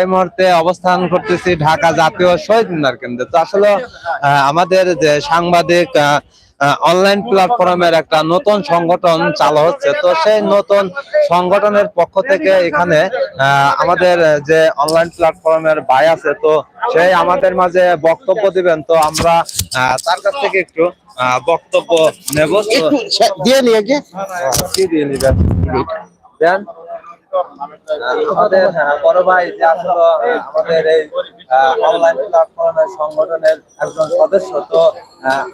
এই মুহূর্তে অবস্থান করতেছি ঢাকা জাতীয় শহীদ মিনার কেন্দ্রে। তো আসলে আমাদের যে সাংবাদিক অনলাইন প্ল্যাটফর্মের একটা নতুন সংগঠন চালু হচ্ছে। তো সেই নতুন সংগঠনের পক্ষ থেকে এখানে আমাদের যে অনলাইন প্ল্যাটফর্মের ভাই আছে তো সেই আমাদের মাঝে বক্তব্য দিবেন। তো আমরা তার কাছ থেকে একটু বক্তব্য নেব। দিয়ে নিয়ে দিয়ে নিবেন? দেন। আমাদের বড় ভাই যে আসলে আমাদের এই অনলাইন প্ল্যাটফর্মের সংগঠনের একজন সদস্য তো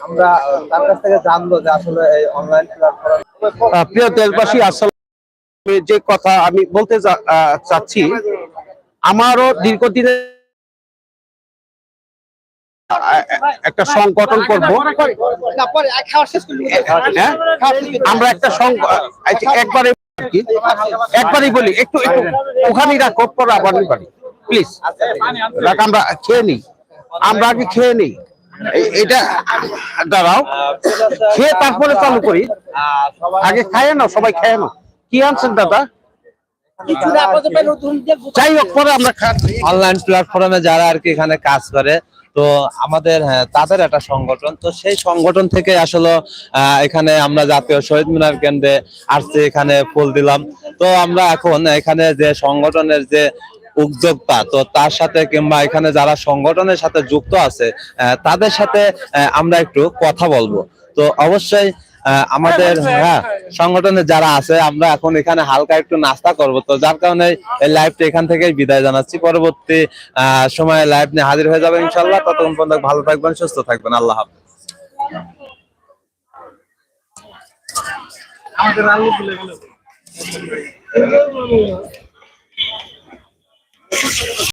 আমরা তার কাছ থেকে জানব যে আসলে এই অনলাইন প্ল্যাটফর্ম প্রিয় দেশবাসী আসলে যে কথা আমি বলতে চাচ্ছি আমারও দীর্ঘদিনের একটা সংগঠন করব। হ্যাঁ? আমরা একটা সং- একবারে কি? একবারই বলি একটু একটু ওখানেই রাখো পরে আবার নিবারি প্লিজ রাখ আমরা খেয়ে নিই। আমরা আগে খেয়ে নিই। এটা দাঁড়াও। খেয়ে তারপরে চালু করি। আগে খায় না সবাই খায় না কি আনছেন দাদা? যাই হোক পরে আমরা অনলাইন প্ল্যাটফর্মে যারা আর কি এখানে কাজ করে তো আমাদের হ্যাঁ, তাদের একটা সংগঠন। তো সেই সংগঠন থেকে আসলে এখানে আমরা জাতীয় শহীদ মিনার কেন্দ্রে আসছি এখানে ফুল দিলাম। তো আমরা এখন এখানে যে সংগঠনের যে উদ্যোক্তা তো তার সাথে কিংবা এখানে যারা সংগঠনের সাথে যুক্ত আছে তাদের সাথে আমরা একটু কথা বলব। তো অবশ্যই আমাদের হ্যাঁ সংগঠনে যারা আছে আমরা এখন এখানে হালকা একটু নাস্তা করব। তো যার কারণে এই লাইভটা এখান থেকেই বিদায় জানাচ্ছি। পরবর্তী আহ, সময়ে লাইভ নিয়ে হাজির হয়ে যাবে ইনশাল্লাহ ততক্ষণ পর্যন্ত ভালো থাকবেন সুস্থ থাকবেন। আল্লাহ হাফেজ। আমাদের আলু তুলে গেল